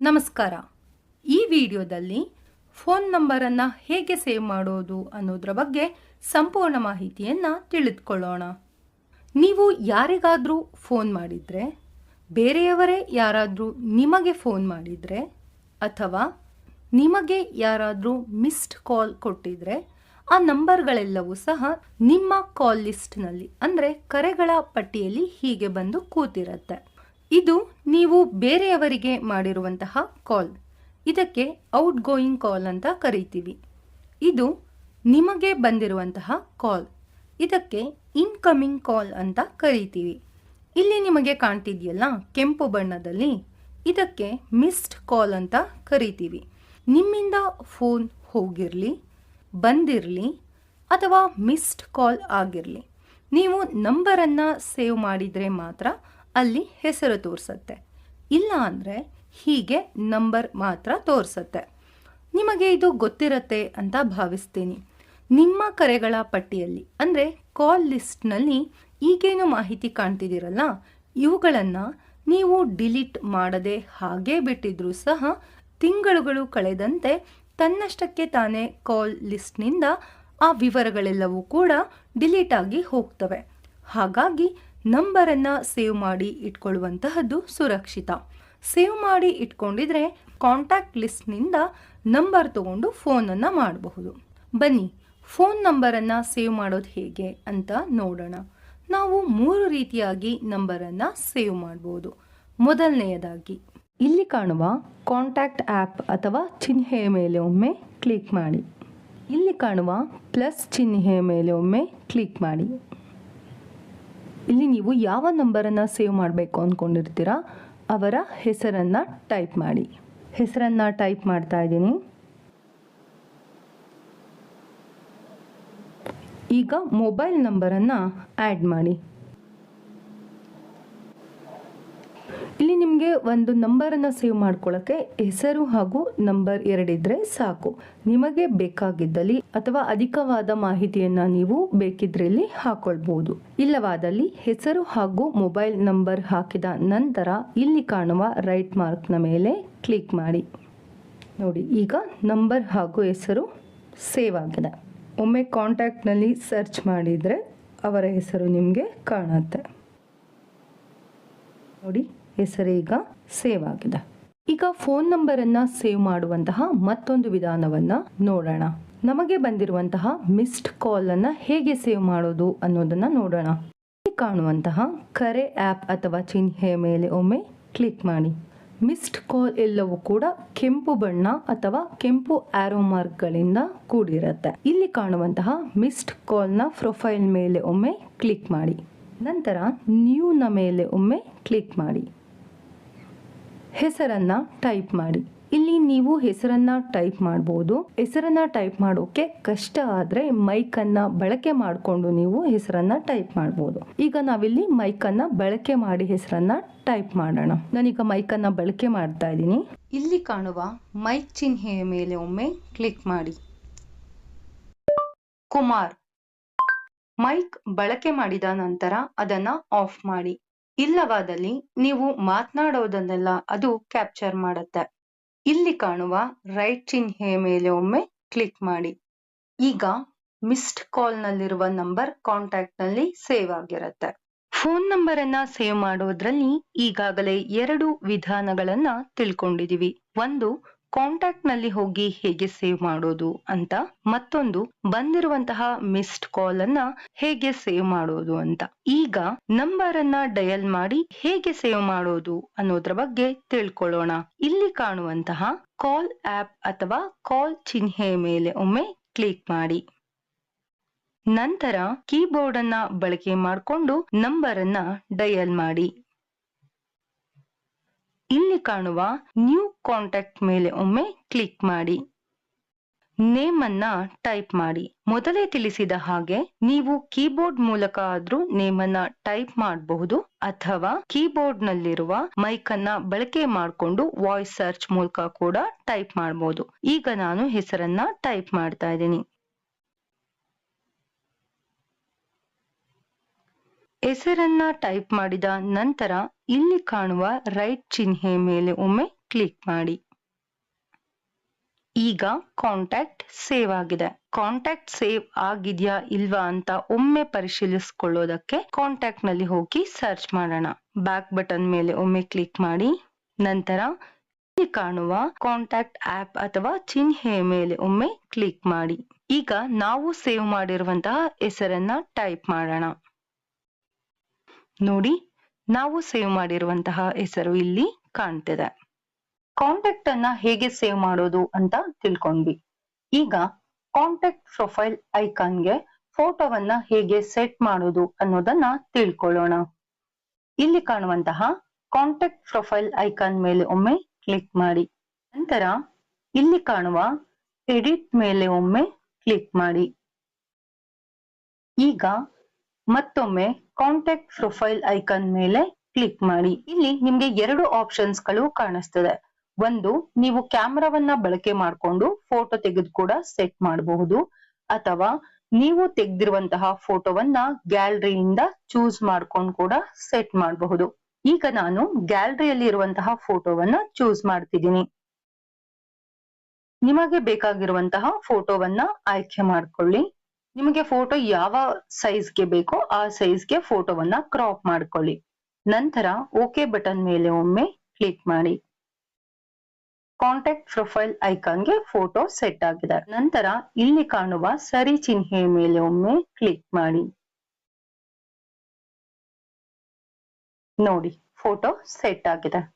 ನಮಸ್ಕಾರ. ಈ ವಿಡಿಯೋದಲ್ಲಿ ಫೋನ್ ನಂಬರನ್ನು ಹೇಗೆ ಸೇವ್ ಮಾಡೋದು ಅನ್ನೋದ್ರ ಬಗ್ಗೆ ಸಂಪೂರ್ಣ ಮಾಹಿತಿಯನ್ನು ತಿಳಿದುಕೊಳ್ಳೋಣ. ನೀವು ಯಾರಿಗಾದರೂ ಫೋನ್ ಮಾಡಿದರೆ, ಬೇರೆಯವರೇ ಯಾರಾದರೂ ನಿಮಗೆ ಫೋನ್ ಮಾಡಿದರೆ, ಅಥವಾ ನಿಮಗೆ ಯಾರಾದರೂ ಮಿಸ್ಡ್ ಕಾಲ್ ಕೊಟ್ಟಿದ್ರೆ, ಆ ನಂಬರ್ಗಳೆಲ್ಲವೂ ಸಹ ನಿಮ್ಮ ಕಾಲ್ ಲಿಸ್ಟ್ನಲ್ಲಿ, ಅಂದರೆ ಕರೆಗಳ ಪಟ್ಟಿಯಲ್ಲಿ ಹೀಗೆ ಬಂದು ಕೂತಿರುತ್ತೆ. ಇದು ನೀವು ಬೇರೆಯವರಿಗೆ ಮಾಡಿರುವಂತಹ ಕಾಲ್. ಇದಕ್ಕೆ ಔಟ್ ಗೋಯಿಂಗ್ ಕಾಲ್ ಅಂತ ಕರೀತೀವಿ. ಇದು ನಿಮಗೆ ಬಂದಿರುವಂತಹ ಕಾಲ್. ಇದಕ್ಕೆ ಇನ್ಕಮಿಂಗ್ ಕಾಲ್ ಅಂತ ಕರೀತೀವಿ. ಇಲ್ಲಿ ನಿಮಗೆ ಕಾಣ್ತಿದೆಯಲ್ಲ, ಕೆಂಪು ಬಣ್ಣದಲ್ಲಿ. ಇದಕ್ಕೆ ಮಿಸ್ಡ್ ಕಾಲ್ ಅಂತ ಕರೀತೀವಿ. ನಿಮ್ಮಿಂದ ಫೋನ್ ಹೋಗಿರಲಿ, ಬಂದಿರಲಿ, ಅಥವಾ ಮಿಸ್ಡ್ ಕಾಲ್ ಆಗಿರಲಿ. ನೀವು ನಂಬರನ್ನು ಸೇವ್ ಮಾಡಿದರೆ ಮಾತ್ರ ಅಲ್ಲಿ ಹೆಸರು ತೋರಿಸುತ್ತೆ. ಇಲ್ಲ ಅಂದರೆ ಹೀಗೆ ನಂಬರ್ ಮಾತ್ರ ತೋರಿಸುತ್ತೆ. ನಿಮಗೆ ಇದು ಗೊತ್ತಿರತ್ತೆ ಅಂತ ಭಾವಿಸ್ತೀನಿ. ನಿಮ್ಮ ಕರೆಗಳ ಪಟ್ಟಿಯಲ್ಲಿ, ಅಂದರೆ ಕಾಲ್ ಲಿಸ್ಟ್ನಲ್ಲಿ ಈಗೇನು ಮಾಹಿತಿ ಕಾಣ್ತಿದ್ದೀರಲ್ಲ ಇವುಗಳನ್ನು ನೀವು ಡಿಲೀಟ್ ಮಾಡದೆ ಹಾಗೇ ಬಿಟ್ಟಿದ್ರೂ ಸಹ ತಿಂಗಳುಗಳು ಕಳೆದಂತೆ ತನ್ನಷ್ಟಕ್ಕೆ ತಾನೇ ಕಾಲ್ ಲಿಸ್ಟ್ನಿಂದ ಆ ವಿವರಗಳೆಲ್ಲವೂ ಕೂಡ ಡಿಲೀಟ್ ಆಗಿ ಹೋಗ್ತವೆ. ಹಾಗಾಗಿ ನಂಬರನ್ನು ಸೇವ್ ಮಾಡಿ ಇಟ್ಕೊಳ್ಳುವಂತಹದ್ದು ಸುರಕ್ಷಿತ. ಸೇವ್ ಮಾಡಿ ಇಟ್ಕೊಂಡಿದ್ರೆ ಕಾಂಟ್ಯಾಕ್ಟ್ ಲಿಸ್ಟ್ನಿಂದ ನಂಬರ್ ತಗೊಂಡು ಫೋನನ್ನು ಮಾಡಬಹುದು. ಬನ್ನಿ ಫೋನ್ ನಂಬರನ್ನು ಸೇವ್ ಮಾಡೋದು ಹೇಗೆ ಅಂತ ನೋಡೋಣ. ನಾವು ಮೂರು ರೀತಿಯಾಗಿ ನಂಬರನ್ನು ಸೇವ್ ಮಾಡ್ಬೋದು. ಮೊದಲನೆಯದಾಗಿ ಇಲ್ಲಿ ಕಾಣುವ ಕಾಂಟ್ಯಾಕ್ಟ್ ಆ್ಯಪ್ ಅಥವಾ ಚಿಹ್ನೆಯ ಮೇಲೆ ಒಮ್ಮೆ ಕ್ಲಿಕ್ ಮಾಡಿ. ಇಲ್ಲಿ ಕಾಣುವ ಪ್ಲಸ್ ಚಿಹ್ನೆಯ ಮೇಲೆ ಒಮ್ಮೆ ಕ್ಲಿಕ್ ಮಾಡಿ. ಇಲ್ಲಿ ನೀವು ಯಾವ ನಂಬರನ್ನು ಸೇವ್ ಮಾಡಬೇಕು ಅಂದ್ಕೊಂಡಿರ್ತೀರಾ ಅವರ ಹೆಸರನ್ನು ಟೈಪ್ ಮಾಡಿ. ಹೆಸರನ್ನು ಟೈಪ್ ಮಾಡ್ತಾ ಇದ್ದೀನಿ. ಈಗ ಮೊಬೈಲ್ ನಂಬರನ್ನು ಆ್ಯಡ್ ಮಾಡಿ. ಇಲ್ಲಿ ನಿಮಗೆ ಒಂದು ನಂಬರನ್ನು ಸೇವ್ ಮಾಡ್ಕೊಳ್ಳೋಕ್ಕೆ ಹೆಸರು ಹಾಗೂ ನಂಬರ್ ಎರಡಿದ್ರೆ ಸಾಕು. ನಿಮಗೆ ಬೇಕಾಗಿದ್ದಲ್ಲಿ ಅಥವಾ ಅಧಿಕವಾದ ಮಾಹಿತಿಯನ್ನು ನೀವು ಬೇಕಿದ್ರಲ್ಲಿ ಹಾಕೊಳ್ಬಹುದು. ಇಲ್ಲವಾದಲ್ಲಿ ಹೆಸರು ಹಾಗೂ ಮೊಬೈಲ್ ನಂಬರ್ ಹಾಕಿದ ನಂತರ ಇಲ್ಲಿ ಕಾಣುವ ರೈಟ್ ಮಾರ್ಕ್ನ ಮೇಲೆ ಕ್ಲಿಕ್ ಮಾಡಿ. ನೋಡಿ, ಈಗ ನಂಬರ್ ಹಾಗೂ ಹೆಸರು ಸೇವ್ ಆಗಿದೆ. ಒಮ್ಮೆ ಕಾಂಟ್ಯಾಕ್ಟ್ನಲ್ಲಿ ಸರ್ಚ್ ಮಾಡಿದರೆ ಅವರ ಹೆಸರು ನಿಮಗೆ ಕಾಣುತ್ತೆ. ನೋಡಿ ಹೆಸರು ಈಗ ಸೇವ್ ಆಗಿದೆ. ಈಗ ಫೋನ್ ನಂಬರನ್ನು ಸೇವ್ ಮಾಡುವಂತಹ ಮತ್ತೊಂದು ವಿಧಾನವನ್ನು ನೋಡೋಣ. ನಮಗೆ ಬಂದಿರುವಂತಹ ಮಿಸ್ಡ್ ಕಾಲನ್ನು ಹೇಗೆ ಸೇವ್ ಮಾಡೋದು ಅನ್ನೋದನ್ನು ನೋಡೋಣ. ಇಲ್ಲಿ ಕಾಣುವಂತಹ ಕರೆ ಆ್ಯಪ್ ಅಥವಾ ಚಿಹ್ನೆಯ ಮೇಲೆ ಒಮ್ಮೆ ಕ್ಲಿಕ್ ಮಾಡಿ. ಮಿಸ್ಡ್ ಕಾಲ್ ಎಲ್ಲವೂ ಕೂಡ ಕೆಂಪು ಬಣ್ಣ ಅಥವಾ ಕೆಂಪು ಆರೋ ಮಾರ್ಕ್ಗಳಿಂದ ಕೂಡಿರುತ್ತೆ. ಇಲ್ಲಿ ಕಾಣುವಂತಹ ಮಿಸ್ಡ್ ಕಾಲ್ನ ಪ್ರೊಫೈಲ್ ಮೇಲೆ ಒಮ್ಮೆ ಕ್ಲಿಕ್ ಮಾಡಿ. ನಂತರ ನ್ಯೂನ ಮೇಲೆ ಒಮ್ಮೆ ಕ್ಲಿಕ್ ಮಾಡಿ. ಹೆಸರನ್ನ ಟೈಪ್ ಮಾಡಿ. ಇಲ್ಲಿ ನೀವು ಹೆಸರನ್ನ ಟೈಪ್ ಮಾಡ್ಬೋದು. ಹೆಸರನ್ನ ಟೈಪ್ ಮಾಡೋಕೆ ಕಷ್ಟ ಆದರೆ ಮೈಕನ್ನು ಬಳಕೆ ಮಾಡಿಕೊಂಡು ನೀವು ಹೆಸರನ್ನ ಟೈಪ್ ಮಾಡ್ಬೋದು. ಈಗ ನಾವಿಲ್ಲಿ ಮೈಕನ್ನು ಬಳಕೆ ಮಾಡಿ ಹೆಸರನ್ನ ಟೈಪ್ ಮಾಡೋಣ. ನಾನೀಗ ಮೈಕನ್ನು ಬಳಕೆ ಮಾಡ್ತಾ ಇದ್ದೀನಿ. ಇಲ್ಲಿ ಕಾಣುವ ಮೈಕ್ ಚಿಹ್ನೆಯ ಮೇಲೆ ಒಮ್ಮೆ ಕ್ಲಿಕ್ ಮಾಡಿ. ಕುಮಾರ್. ಮೈಕ್ ಬಳಕೆ ಮಾಡಿದ ನಂತರ ಅದನ್ನ ಆಫ್ ಮಾಡಿ. ಇಲ್ಲವಾದಲ್ಲಿ ನೀವು ಮಾತನಾಡೋದನ್ನೆಲ್ಲ ಅದು ಕ್ಯಾಪ್ಚರ್ ಮಾಡುತ್ತೆ. ಇಲ್ಲಿ ಕಾಣುವ ರೈಟ್ ಚಿಹ್ನೆ ಮೇಲೆ ಒಮ್ಮೆ ಕ್ಲಿಕ್ ಮಾಡಿ. ಈಗ ಮಿಸ್ಡ್ ಕಾಲ್ ನಲ್ಲಿರುವ ನಂಬರ್ ಕಾಂಟ್ಯಾಕ್ಟ್ನಲ್ಲಿ ಸೇವ್ ಆಗಿರುತ್ತೆ. ಫೋನ್ ನಂಬರ್ ಅನ್ನ ಸೇವ್ ಮಾಡೋದ್ರಲ್ಲಿ ಈಗಾಗಲೇ ಎರಡು ವಿಧಾನಗಳನ್ನ ತಿಳ್ಕೊಂಡಿದೀವಿ. ಒಂದು ಕಾಂಟ್ಯಾಕ್ಟ್ನಲ್ಲಿ ಹೋಗಿ ಹೇಗೆ ಸೇವ್ ಮಾಡೋದು ಅಂತ, ಮತ್ತೊಂದು ಬಂದಿರುವಂತಹ ಮಿಸ್ಡ್ ಕಾಲ್ ಅನ್ನ ಹೇಗೆ ಸೇವ್ ಮಾಡೋದು ಅಂತ. ಈಗ ನಂಬರ್ ಅನ್ನ ಡಯಲ್ ಮಾಡಿ ಹೇಗೆ ಸೇವ್ ಮಾಡೋದು ಅನ್ನೋದ್ರ ಬಗ್ಗೆ ತಿಳ್ಕೊಳ್ಳೋಣ. ಇಲ್ಲಿ ಕಾಣುವಂತಹ ಕಾಲ್ ಆಪ್ ಅಥವಾ ಕಾಲ್ ಚಿಹ್ನೆ ಮೇಲೆ ಒಮ್ಮೆ ಕ್ಲಿಕ್ ಮಾಡಿ. ನಂತರ ಕೀಬೋರ್ಡ್ ಅನ್ನ ಬಳಕೆ ಮಾಡಿಕೊಂಡು ನಂಬರ್ ಅನ್ನ ಡಯಲ್ ಮಾಡಿ. ಇಲ್ಲಿ ಕಾಣುವ ನ್ಯೂ ಕಾಂಟ್ಯಾಕ್ಟ್ ಮೇಲೆ ಒಮ್ಮೆ ಕ್ಲಿಕ್ ಮಾಡಿ. ನೇಮ್ ಅನ್ನ ಟೈಪ್ ಮಾಡಿ. ಮೊದಲೇ ತಿಳಿಸಿದ ಹಾಗೆ ನೀವು ಕೀಬೋರ್ಡ್ ಮೂಲಕ ಆದ್ರೂ ನೇಮ್ ಅನ್ನ ಟೈಪ್ ಮಾಡಬಹುದು ಅಥವಾ ಕೀಬೋರ್ಡ್ ನಲ್ಲಿರುವ ಮೈಕ್ ಅನ್ನ ಬಳಕೆ ಮಾಡಿಕೊಂಡು ವಾಯ್ಸ್ ಸರ್ಚ್ ಮೂಲಕ ಕೂಡ ಟೈಪ್ ಮಾಡಬಹುದು ಈಗ ನಾನು ಹೆಸರನ್ನ ಟೈಪ್ ಮಾಡ್ತಾ ಇದ್ದೀನಿ. ಹೆಸರನ್ನ ಟೈಪ್ ಮಾಡಿದ ನಂತರ ಇಲ್ಲಿ ಕಾಣುವ ರೈಟ್ ಚಿಹ್ನೆ ಮೇಲೆ ಒಮ್ಮೆ ಕ್ಲಿಕ್ ಮಾಡಿ. ಈಗ ಕಾಂಟ್ಯಾಕ್ಟ್ ಸೇವ್ ಆಗಿದೆ. ಕಾಂಟ್ಯಾಕ್ಟ್ ಸೇವ್ ಆಗಿದೆಯಾ ಇಲ್ವಾ ಅಂತ ಒಮ್ಮೆ ಪರಿಶೀಲಿಸಿಕೊಳ್ಳೋದಕ್ಕೆ ಕಾಂಟ್ಯಾಕ್ಟ್ನಲ್ಲಿ ಹೋಗಿ ಸರ್ಚ್ ಮಾಡೋಣ. ಬ್ಯಾಕ್ ಬಟನ್ ಮೇಲೆ ಒಮ್ಮೆ ಕ್ಲಿಕ್ ಮಾಡಿ. ನಂತರ ಇಲ್ಲಿ ಕಾಣುವ ಕಾಂಟ್ಯಾಕ್ಟ್ ಆಪ್ ಅಥವಾ ಚಿಹ್ನೆ ಮೇಲೆ ಒಮ್ಮೆ ಕ್ಲಿಕ್ ಮಾಡಿ. ಈಗ ನಾವು ಸೇವ್ ಮಾಡಿರುವಂತಹ ಹೆಸರನ್ನ ಟೈಪ್ ಮಾಡೋಣ. ನೋಡಿ, ನಾವು ಸೇವ್ ಮಾಡಿರುವಂತಹ ಹೆಸರು ಇಲ್ಲಿ ಕಾಣ್ತಿದೆ. ಕಾಂಟ್ಯಾಕ್ಟ್ ಅನ್ನ ಹೇಗೆ ಸೇವ್ ಮಾಡೋದು ಅಂತ ತಿಳ್ಕೊಂಡ್ವಿ. ಈಗ ಕಾಂಟ್ಯಾಕ್ಟ್ ಪ್ರೊಫೈಲ್ ಐಕಾನ್ಗೆ ಫೋಟೋವನ್ನ ಹೇಗೆ ಸೆಟ್ ಮಾಡೋದು ಅನ್ನೋದನ್ನ ತಿಳ್ಕೊಳ್ಳೋಣ. ಇಲ್ಲಿ ಕಾಣುವಂತಹ ಕಾಂಟ್ಯಾಕ್ಟ್ ಪ್ರೊಫೈಲ್ ಐಕಾನ್ ಮೇಲೆ ಒಮ್ಮೆ ಕ್ಲಿಕ್ ಮಾಡಿ. ನಂತರ ಇಲ್ಲಿ ಕಾಣುವ ಎಡಿಟ್ ಮೇಲೆ ಒಮ್ಮೆ ಕ್ಲಿಕ್ ಮಾಡಿ. ಈಗ ಮತ್ತೊಮ್ಮೆ ಕಾಂಟ್ಯಾಕ್ಟ್ ಪ್ರೊಫೈಲ್ ಐಕಾನ್ ಮೇಲೆ ಕ್ಲಿಕ್ ಮಾಡಿ. ಇಲ್ಲಿ ನಿಮ್ಗೆ ಎರಡು ಆಪ್ಷನ್ಸ್ಗಳು ಕಾಣಿಸ್ತದೆ. ಒಂದು, ನೀವು ಕ್ಯಾಮೆರಾವನ್ನ ಬಳಕೆ ಮಾಡಿಕೊಂಡು ಫೋಟೋ ತೆಗೆದು ಕೂಡ ಸೆಟ್ ಮಾಡಬಹುದು. ಅಥವಾ ನೀವು ತೆಗೆದಿರುವಂತಹ ಫೋಟೋವನ್ನ ಗ್ಯಾಲರಿಯಿಂದ ಚೂಸ್ ಮಾಡ್ಕೊಂಡು ಕೂಡ ಸೆಟ್ ಮಾಡಬಹುದು. ಈಗ ನಾನು ಗ್ಯಾಲರಿಯಲ್ಲಿ ಇರುವಂತಹ ಫೋಟೋವನ್ನ ಚೂಸ್ ಮಾಡ್ತಿದ್ದೀನಿ. ನಿಮಗೆ ಬೇಕಾಗಿರುವಂತಹ ಫೋಟೋವನ್ನ ಆಯ್ಕೆ ಮಾಡ್ಕೊಳ್ಳಿ. ನಿಮಗೆ ಫೋಟೋ ಯಾವ ಸೈಜ್ಗೆ ಬೇಕೋ ಆ ಸೈಜ್ಗೆ ಫೋಟೋವನ್ನ ಕ್ರಾಪ್ ಮಾಡ್ಕೊಳ್ಳಿ. ನಂತರ ಓಕೆ ಬಟನ್ ಮೇಲೆ ಒಮ್ಮೆ ಕ್ಲಿಕ್ ಮಾಡಿ. ಕಾಂಟ್ಯಾಕ್ಟ್ ಪ್ರೊಫೈಲ್ ಐಕಾನ್ಗೆ ಫೋಟೋ ಸೆಟ್ ಆಗಿದೆ. ನಂತರ ಇಲ್ಲಿ ಕಾಣುವ ಸರಿ ಚಿಹ್ನೆ ಮೇಲೆ ಒಮ್ಮೆ ಕ್ಲಿಕ್ ಮಾಡಿ. ನೋಡಿ ಫೋಟೋ ಸೆಟ್ ಆಗಿದೆ.